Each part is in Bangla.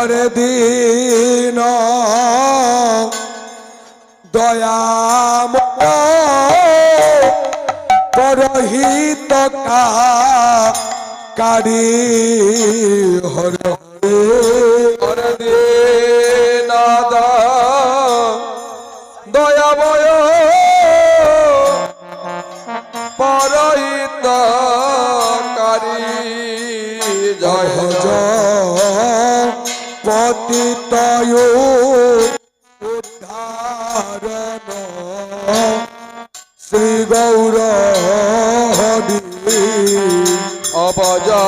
হরে দিন। দয়াম পরহিত কারি হরে হরে। দিন পতিতয় উদ্ধারণ। শ্রী গৌর হরি হরে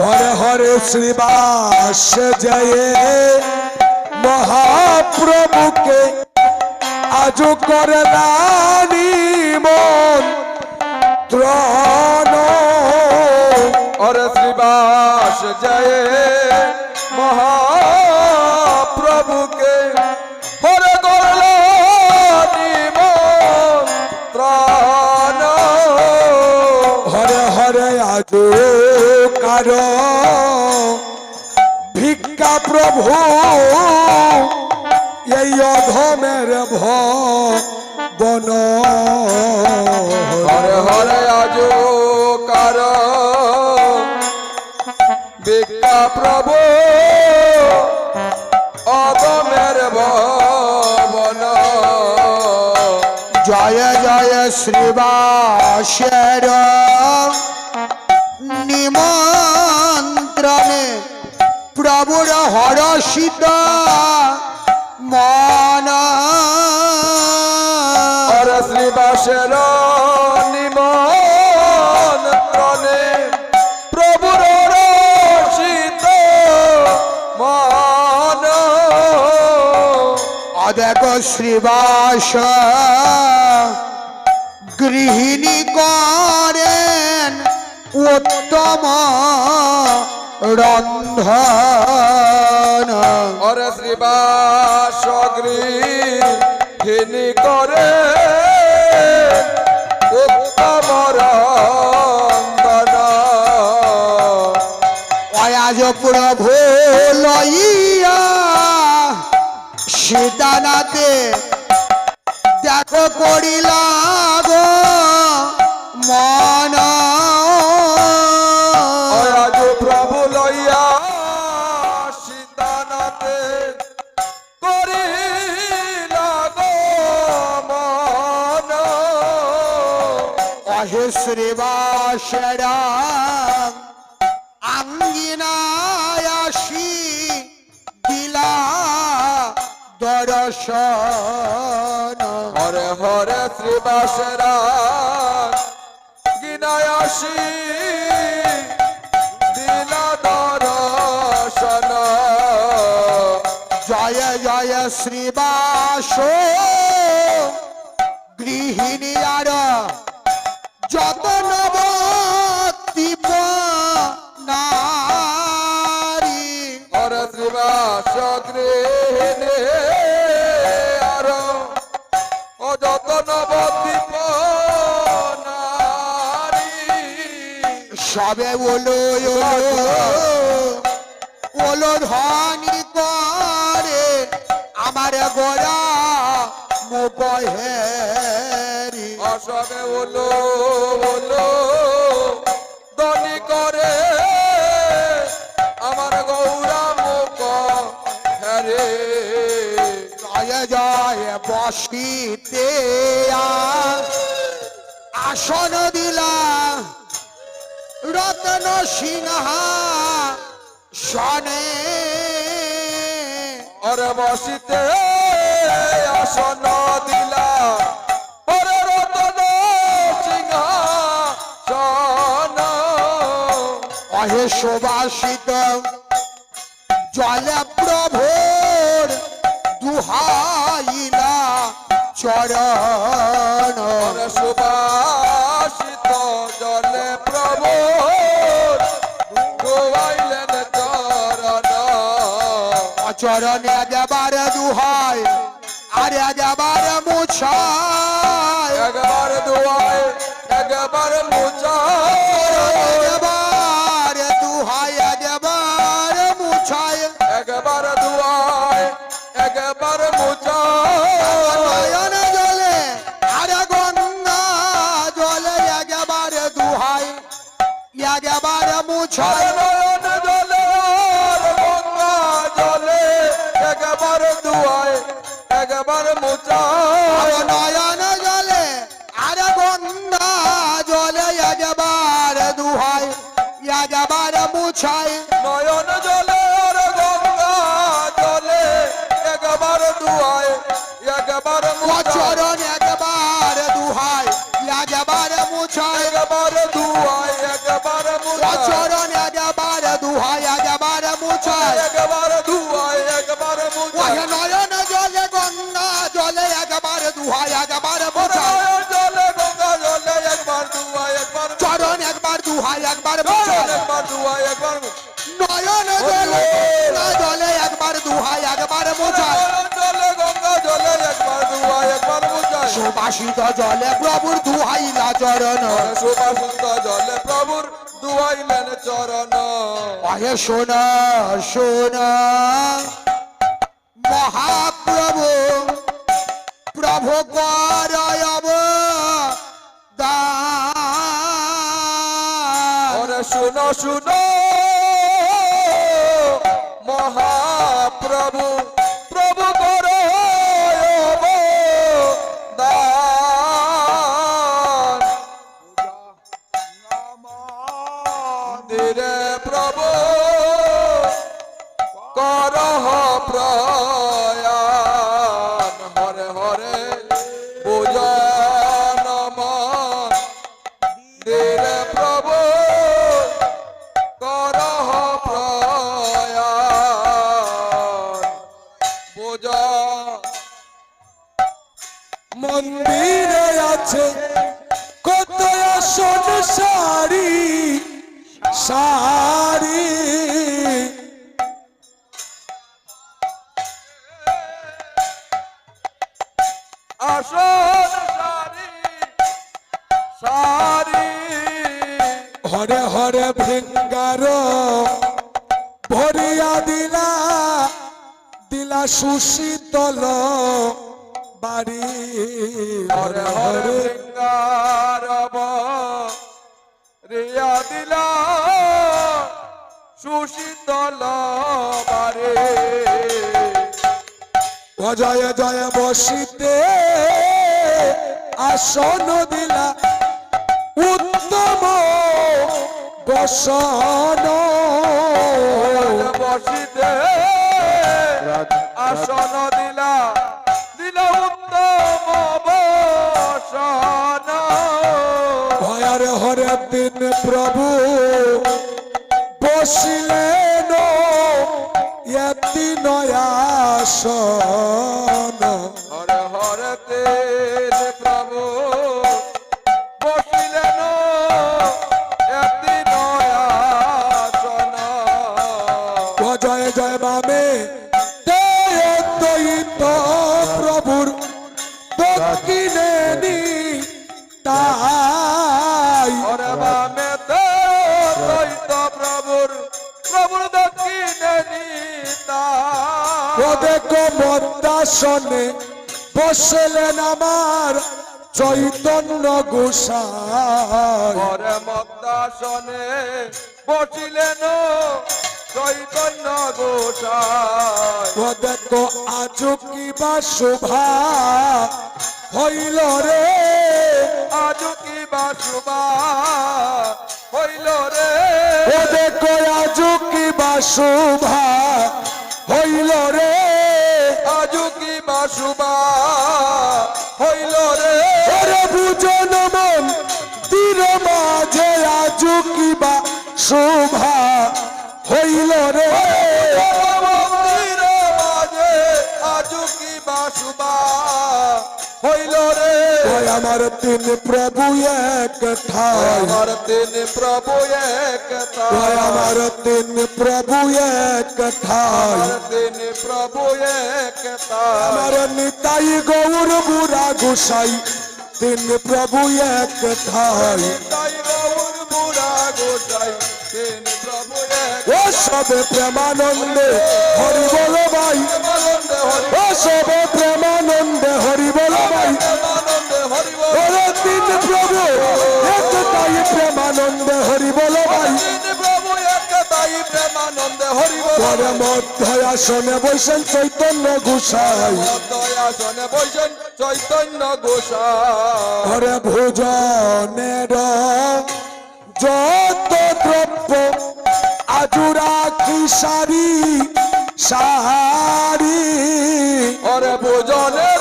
হরে হরে শ্রীবাস জয়। করলানি মন, ত্রণ। অর শ্রীবাস জয় মহাপ্রভুকে, হরে করলানি মন, ত্রণ। হরে হরে আজ কার ভিক্ষা প্রভু অধমের ভ বন। হরে হরে আজ কার। বিজ্ঞা প্রভু অধমের ভবন জয় জয় শ্রীবাসের নিমন্ত্রণে প্রভুর হর সীতা মা দাসের শ্রীবাস গৃহিণী করেন উত্তম রন্ধন। অরে শ্রীবাস গৃহিণী প্রভু লইয়া সীতানাথে দেখো করিলা গো মন প্রভু লইয়া সীতানাথে করিলা গো মন অহে শ্রীবাসরা শ্রীবাসরা গিনায়াসি দিলা দর্শন জয় জয় শ্রীবাস। সবে ওলো ওলো ধ্বনি করে আমার গোরা মুপহেরি অসবে ওলো ওলো দনি করে আমার গৌরা মুখ হরে জয় জয় বসিতে আসন দিলা রতন সিংহা সনে অরে বসিতে আসন দিলা। অরে রতন সিংহ সন অহে সুবাসিত জলে প্রভুর দুহাইলা চরণ। অরে চরণ দেবার দুহাই আর যাবার মুছায়। একবার দুয়ায় একবার মুচায় দুহাই জলে গঙ্গা জলে একবার চরণ একবার দুহাই একবার একবার একবার নয়ন জলে জলে একবার দুহাই একবার জলে গঙ্গা জলে একবার দুয়ায় একবার মুচায় সুবাসিত জলে প্রভুর দুহাইলা চরণ। সুবাসিত জলে প্রভুর দুয়াইলেন চরণ। অহে শোনা শোনা মহাপ্রভু। প্রভু করয়ব শুনো শুনো। মহাপ্রভু প্রভু করো দান প্রভু করহ প্রয়াণ সিঙ্গারব রিয়া দিলা সুশীতল বারে। অজয় জয় বসিতে আসন দিলা। উত্তম বসন। বসিতে আসন হরে দিন প্রভু বসিলেন এতি নয়াসন। হরে হরে তেজ প্রভু বসিলেন এতি নয়াসন। জয় জয় বামে তে দ্বৈত প্রভুর দক্ষিণে নি তাই হরে বামে দ্বৈত প্রভুর প্রভুর দক্ষিণে নিতা। ওদেক মদ্দাসনে বসলেন আমার চৈতন্য গোসাই। হরে মদ্দাসনে বসিলেন চৈতন্য গোসাই। ওদেক আজ কিবা শোভা? হইল রে আজ কি বাসুবা হইল রে আজ কিবা শোভা? হইল রে আজ কি বাসুবা হইল রে। ওরে বুঝন মন তীর মাঝে আজ কিবা শোভা? হইল রে। আমার তিন প্রভু এক আমার তিন প্রভু এক আমার তিন প্রভু এক তিন প্রভু এক আমার নিতাই গৌর বুড়া গোসাই তিন প্রভু এক ঠাই গৌর বুড়া গোসাই তিন প্রভু ও সবে প্রেমানন্দে হরি বল ভাই ও সবে প্রেমানন্দে হরি বল ভাই তিন প্রভু একটাই প্রেমানন্দে হরি বল ভাই। পরে মধ্য আসনে বৈশেন চৈতন্য দয়া শোনে বৈশন চৈতন্য গোসাই। ভোজনের যত দ্রব্য আজুরা কি সারি সারি ভোজনের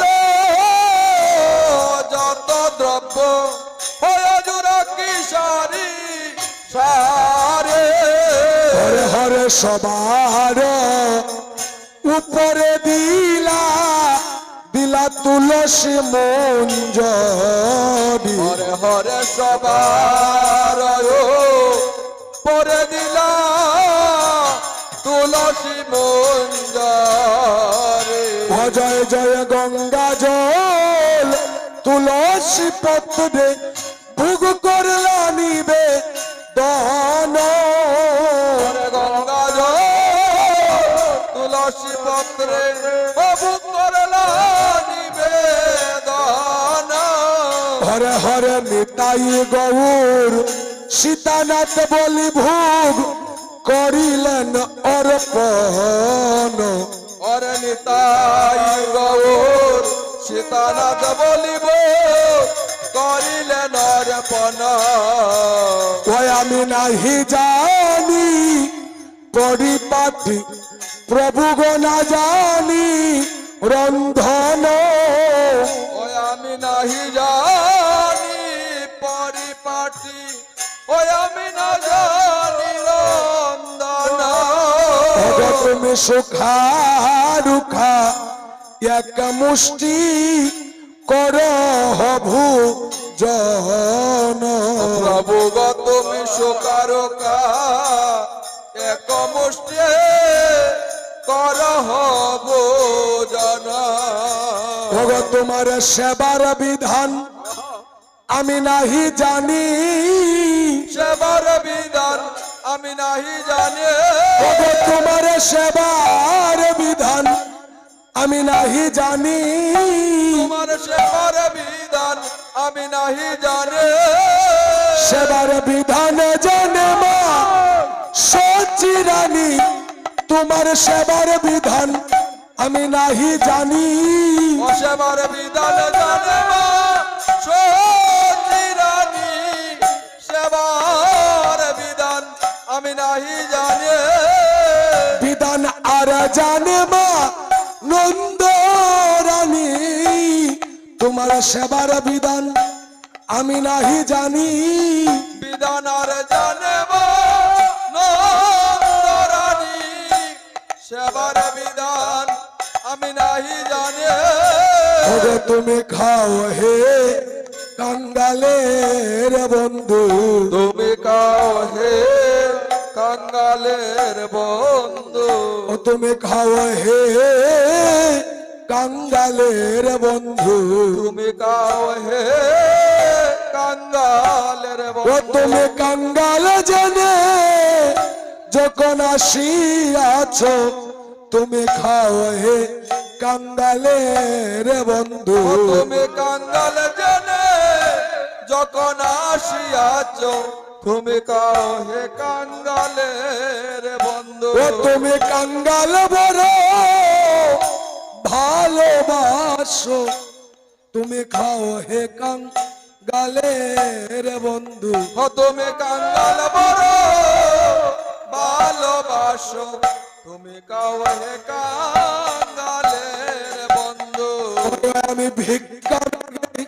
সবার উপরে দিলা দিলা তুলসী মঞ্জরি হরে হরে সবার পরে দিলা তুলসী মঞ্জরে অজয় জয় গঙ্গা জল তুলসী পত্রে ভোগ করলা নিবে দন হরে হরে নিতাই গৌর, সীতানাথ বলি ভোগ করিলেন অর্পণ। হরে নিতাই গৌর, সীতানাথ বলিব করিলে নরপন ওই আমি নাহি জানি পরিপাটি প্রভু গো না জানি রন্ধন। ওই আমি নাহি জানি পরিপাটি। ওই আমি না জানি রন্দন ওগো তুমি সুখা রুখা এক মুষ্টি কর হভু জন। প্রভু গো তুমি শোকারকা এক মুষ্টি তোমার সেবার বিধান। আমি নাহি জানি। সেবার বিধান আমি নাহি জানি। ওগো তোমার সেবার বিধান। আমি নাহি জানি। তোমার সেবার বিধান আমি নাহি জানি। সেবার বিধান জানে মা সচিরানী তোমার সেবার বিধান। আমি নাহি জানি। ও সেবার বিধান জানে মা রানী সেবার বিধান আমি নাহি জানি। বিধান আর জানে মা নন্দ রানী। তোমার সেবার বিধান আমি নাহি জানি। বিধান আর জানে মা নন্দরানী সেবার বিধান নাহি জানি। ওগো তুমি খাও হে কাঙ্গালের বন্ধু। তুমি কাও হে কাঙ্গালের বন্ধু। ও তুমি খাও হে কাঙ্গালের বন্ধু। তুমি কাও হে কাঙ্গালের ও তুমি কাঙ্গাল জেনে যখন আসিয়াছ তুমি খাও হে কাঙ্গালের বন্ধু। তুমি কাঙ্গাল জেনে যখন আসিয়াছ তুমি কাও হে কাঙ্গালের বন্ধু। তুমি কাঙ্গাল বড় ভালোবাসো। তুমি খাও হে কাঙ্গালের বন্ধু। তুমি কাঙ্গাল বড় ভালোবাসো। তুমি কাও হে কাঙ্গালের বন্ধু। আমি ভিক্ষা মাগি,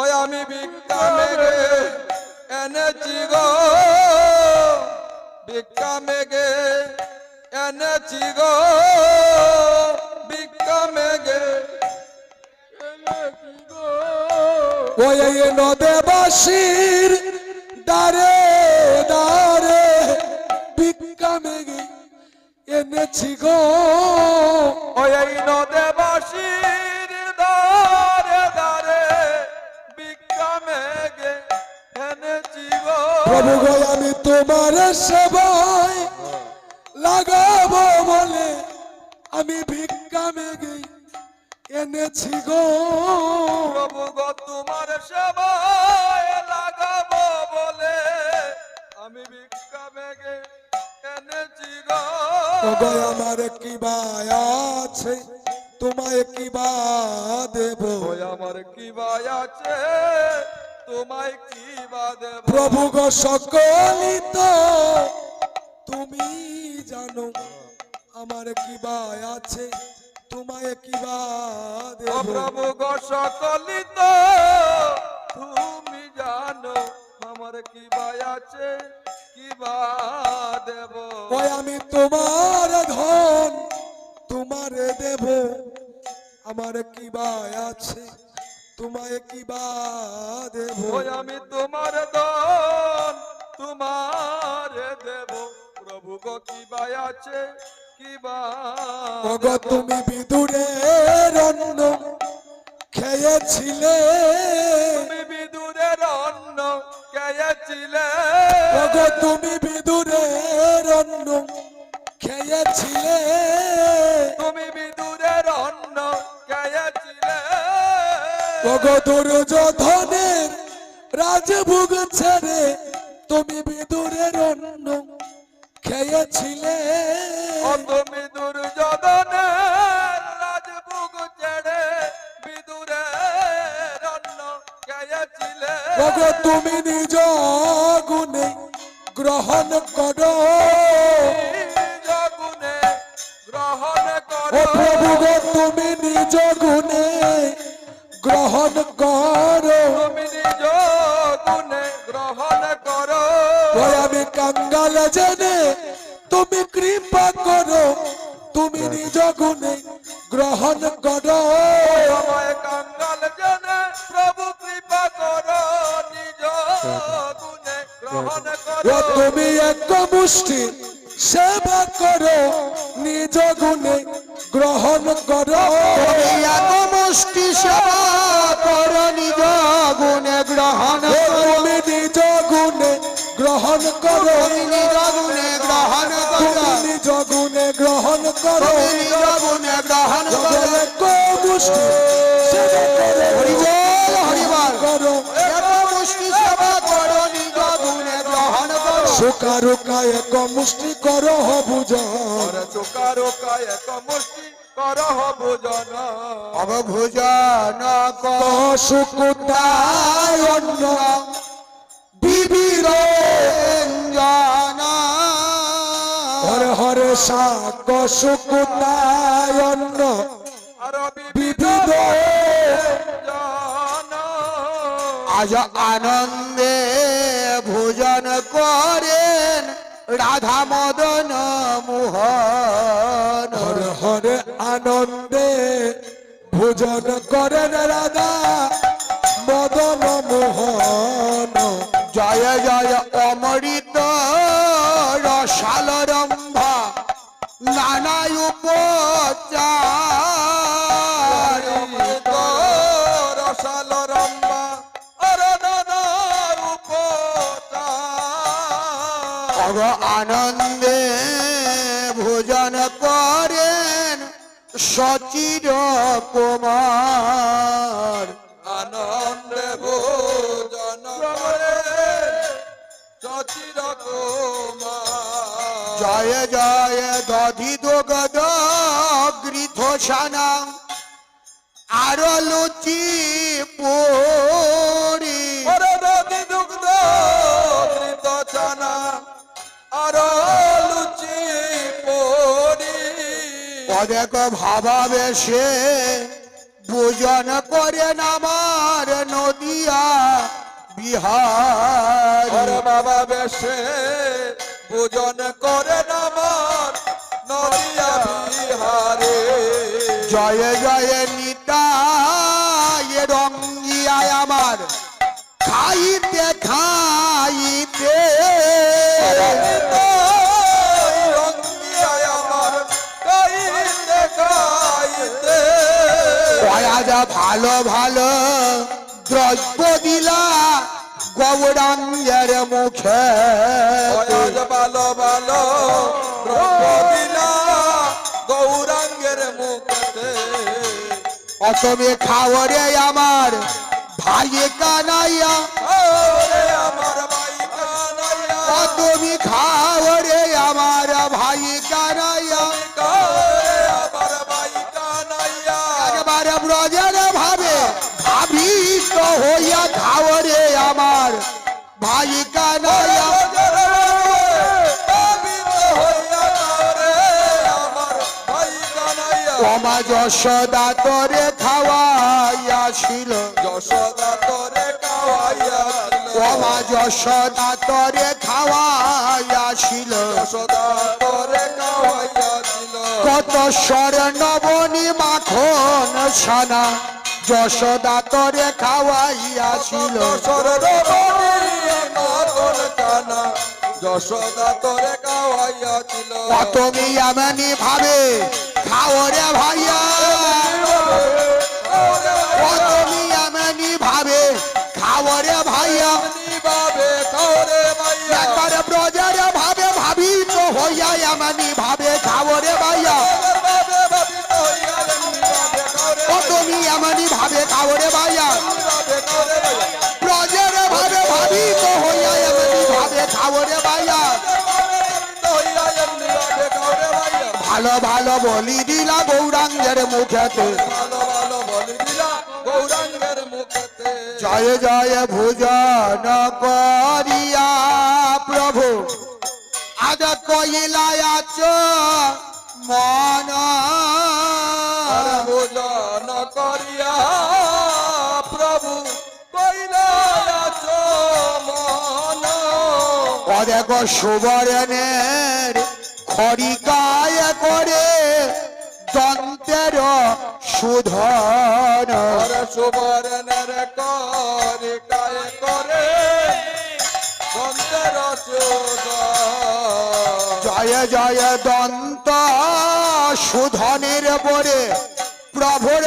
ওই আমি ভিক্ষা মেগে এনেছি গো। ভিক্ষা মেগে এনেছি গো। ভিক্ষা মেগে ওই নদেবাসীর দারে দারে এনেছি গো। ওই এই নদেবাসীর দারে দারে ভিক্ষা মেগে এনেছি গো। প্রভু গো আমি তোমার সেবায় লাগাবো বলে আমি ভিক্ষা মেগে এনেছি গো। প্রভু গো তোমার সেবায় লাগাবো বলে আমি ভিক্ষা মেগে এনেছি গো। ওগো আমার কি বা আছে? তোমায় কি বা দেব? আমার কি ভাই আছে? তোমায় কি বা দেব? প্রভু গো সকলই তো তুমি জানো আমার কি বা আছে? তোমায় কি বা দেব? প্রভু গো সকলি তো আমার কি ভাই আছে? কি বা দেব? ওই আমি তোমার ধন তোমারে দেব। আমার কি বা আছে? তোমায় কি বা দেব? আমি তোমার দন তোমার দেব। প্রভু গো কি ভাই আছে? কি বা তুমি বিদুরের অন্ন খেয়েছিলে। তুমি খেয়েছিলে? ওগো তুমি বিদুরের অন্ন খেয়েছিলে। তুমি বিদুরের অন্ন খেয়েছিলে। ওগো দুর্যোধনের রাজভোগ ছেড়ে তুমি বিদুরের অন্ন খেয়েছিলে। তুমি দুর্যোধনের ওগো তুমি নিজ গুণে গ্রহণ করো। ও প্রভু গো তুমি নিজ গুণে গ্রহণ করো। করো। আমি কাঙ্গাল জেনে তুমি কৃপা করো। তুমি নিজ গুণে গ্রহণ করো। তুমি এক মুষ্টি সেবা করো নিজ গুণে গ্রহণ করো। এক মুষ্টি সেবা কর নিজ গুণে গ্রহণ তুমি নিজ গুণে গ্রহণ করো। নিজ গুণে গ্রহণ তুমি নিজ গুণে গ্রহণ করো। নিজ গুণে গ্রহণ কর। এক মুষ্টি সেবা করো সুকারুকা এক মুষ্টি করো বুঝন ওরে চোকা রোকা এক মুষ্টি কর ভোজন। অন্য বিবির হরে হরে শাক সুকুতায় অন্য আজ আনন্দে ভোজন করেন রাধা মদন মোহন। হরে হরে আনন্দে ভোজন করেন রাধা মদন মোহন। জয় জয় অমৃত রসাল রম্ভা নানা উপচার আনন্দে ভোজন করেন সচির কুমার। আনন্দে ভোজন সচির কুমার। জয় জয় দধি দুগদ সানা আর দেখো ভাবাবে সে বোজন করে নামার নদিয়া বিহার। বাবা বেশে বোজন করে নামার নদিয়া বিহারে। জয় জয় নিতাই রঙ্গিয়ায় আমার। খাইতে খাইতে। ভালো ভালো দ্রব্য দিলা গৌরাঙ্গের মুখে। ভালো ভালো দ্রব্য দিলা গৌরাঙ্গের মুখতে ও তুমি খাও রে আমার ভাই কানাইয়া। আমার ভাই কানাইয়া। ও তুমি যশোদা তোরে খাওয়াইয়াছিল তোমা যশোদা তোরে খাওয়াইয়াছিল কত স্বর্ণবনি মাখন ছানা। যশোদা তোরে খাওয়াইয়াছিল যশোদা তোরে কাওয়াইয়াছিল ও তুমি এমনি ভাবে খাও রে ভাইয়া। ব্রজের ভাবে ভাবি তো হইয়া এমনি ভাবে খাও রে ভাইয়া। ভালো ভালো বলি দিলা গৌরাঙ্গের মুখেতে। জয় জয় ভুজন করিয়া প্রভু। আজ কইলায়াচ মন। ভোজন করিয়া অদেক সুবরণের খড়িকায় করে দন্তের সুধন। সুবর্ণের করি কায় করে সন্তের চোদন জয় জয় দন্ত সুধনের বরে প্রভুর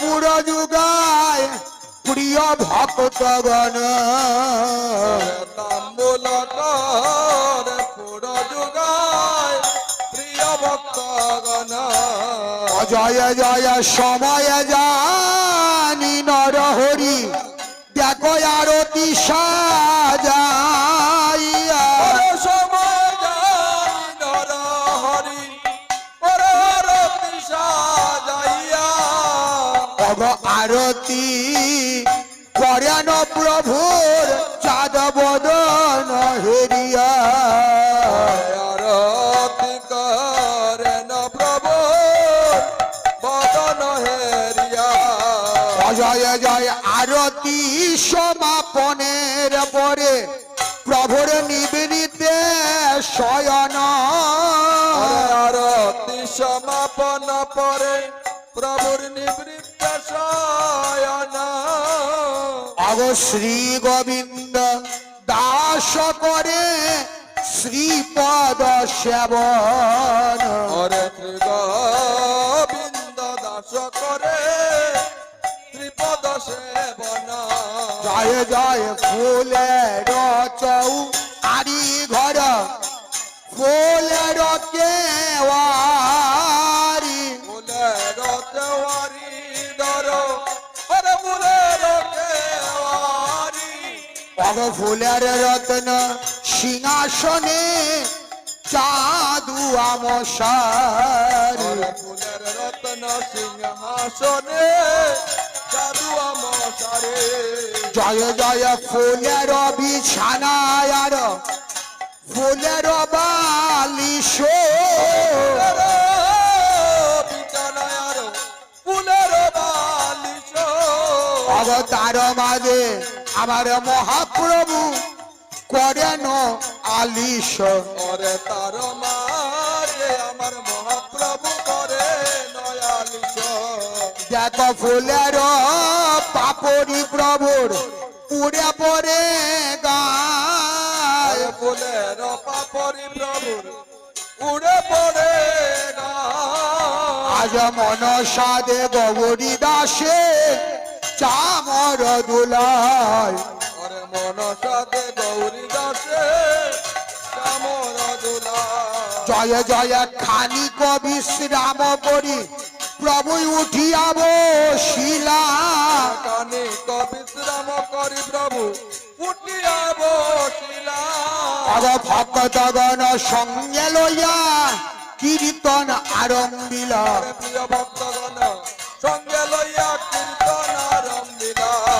পুর যুগায়, প্রিয় ভক্তগণ তাম্বুল কর যুগায় প্রিয় ভক্তগণ জয় জয় সময় জানি নরহরি। দেখো আরতি সাজাইয়া আরতি করেন প্রভুর শ্রী গোবিন্দ দাস করে শ্রীপদ সেবন। হরে শ্রী গোবিন্দ দাস করে শ্রীপদ সেবন। জয় জয় ফুলে চৌ অগ ফুলের রত্ন সিংহাসনে চাঁদু আমসার। ফুলের রত্ন সিংহাসনে জাদু আমসারে। জয় জয় ফুলের বিছানায় আর ফুলের বালিশ। ফুলের ফুলের বালিশ। অবতার মাঝে আমার মহাপ্রভু করেন আলিশ। ওরে তার মারে আমার মহাপ্রভু করে নয়ালিশ এক ফুলের পাপড়ি প্রভুর উড়ে পড়ে গায়। ফুলের পাপড়ি প্রভুর উড়ে পড়ে গা আজ মনসাদে গৌরী দাসে চামর দুলায় ওরে মনসাতে গৌরী দাসে শ্যামর দুলা জয় জয় খানিক বিশ্রাম করি। প্রভু উঠিয়া বসিলা কানে বিশ্রাম করি প্রভু উঠিয়া বসিলা অগ ভক্তগণ সঙ্গে লইয়া কীর্তন আরম্ভিলা। প্রিয় ভক্তগণ সঙ্গে লইয়া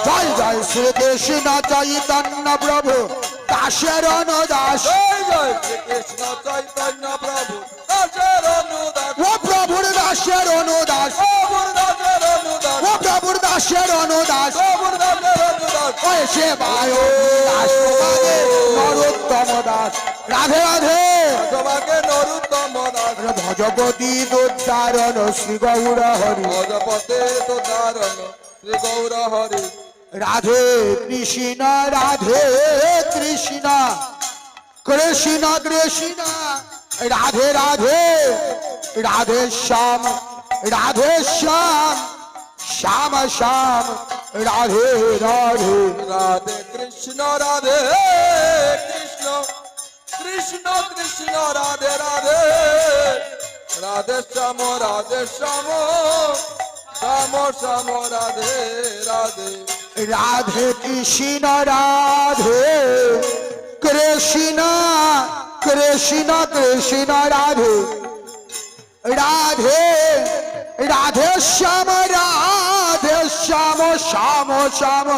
জয় জয় শ্রীকৃষ্ণ চৈতন্য প্রভু। দাসের দাস জয় শ্রীকৃষ্ণ চৈতন্য প্রভু। ও প্রভুর দাসের অনুদাস। ও প্রভুর দাসের অনুদাস। সে বায় দাস নরোত্তম দাস। রাধে রাধে। তোমাকে নরুত্তম দাস। ভজপতি দুদ্দারণ শ্রী গৌর হরি ভজপতে তো দারণ শ্রী গৌর হরি রাধে কৃষ্ণ রাধে কৃষ্ণ কৃষ্ণ কৃষ্ণ, রাধে রাধে রাধে শ্যাম রাধে শ্যাম শ্যাম শ্যাম, রাধে রাধে রাধে কৃষ্ণ রাধে কৃষ্ণ কৃষ্ণ কৃষ্ণ, রাধে রাধে রাধে শ্যাম রাধে শ্যাম শ্যাম শ্যাম, রাধে রাধে। রাধে কৃষ্ণ রাধে কৃষ্ণ কৃষ্ণ কৃষ্ণ, রাধে। রাধে রাধে শ্যাম রাধে শ্যাম শ্যাম শ্যাম।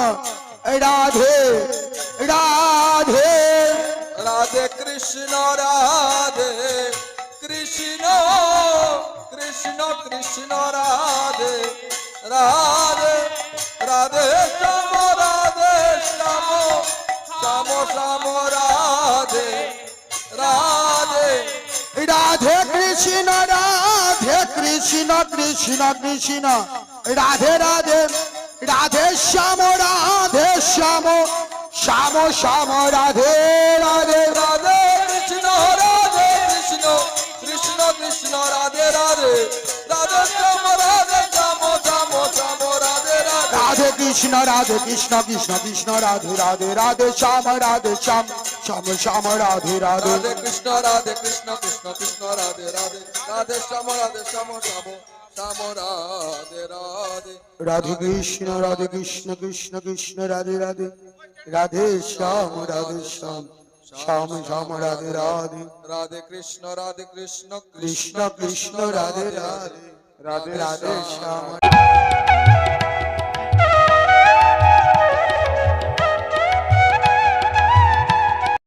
রাধে রাধে। রাধে কৃষ্ণ রাধে কৃষ্ণ কৃষ্ণ কৃষ্ণ, রাধে রাধে। রাধে শ্যাম রাধে শ্যাম শ্যাম শ্যাম রাধে রাধে রাধে কৃষ্ণ রাধে কৃষ্ণ কৃষ্ণ কৃষ্ণ রাধে রাধে রাধে শ্যাম রাধে শ্যাম শ্যাম শ্যাম রাধে রাধে রাধে কৃষ্ণ রাধে কৃষ্ণ কৃষ্ণ কৃষ্ণ রাধে রাধে রাধে শ্যাম রাধে শ্যাম শ্যাম শ্যাম কৃষ্ণ রাধে কৃষ্ণ কৃষ্ণ কৃষ্ণ রাধে রাধে রাধে শ্যাম রাধে শ্যাম শ্যাম শ্যাম রাধে রাধে। রাধে কৃষ্ণ রাধে কৃষ্ণ কৃষ্ণ কৃষ্ণ রাধে রাধে রাধে শ্যাম রাধে শ্যাম শ্যাম শ্যাম রাধে রাধে। রাধে কৃষ্ণ রাধে কৃষ্ণ কৃষ্ণ কৃষ্ণ রাধে রাধে। রাধে শ্যাম রাধে শ্যাম শ্যাম শ্যাম রাধে রাধে। রাধে কৃষ্ণ রাধে কৃষ্ণ কৃষ্ণ কৃষ্ণ রাধে রাধে। রাধে রাধে শ্যাম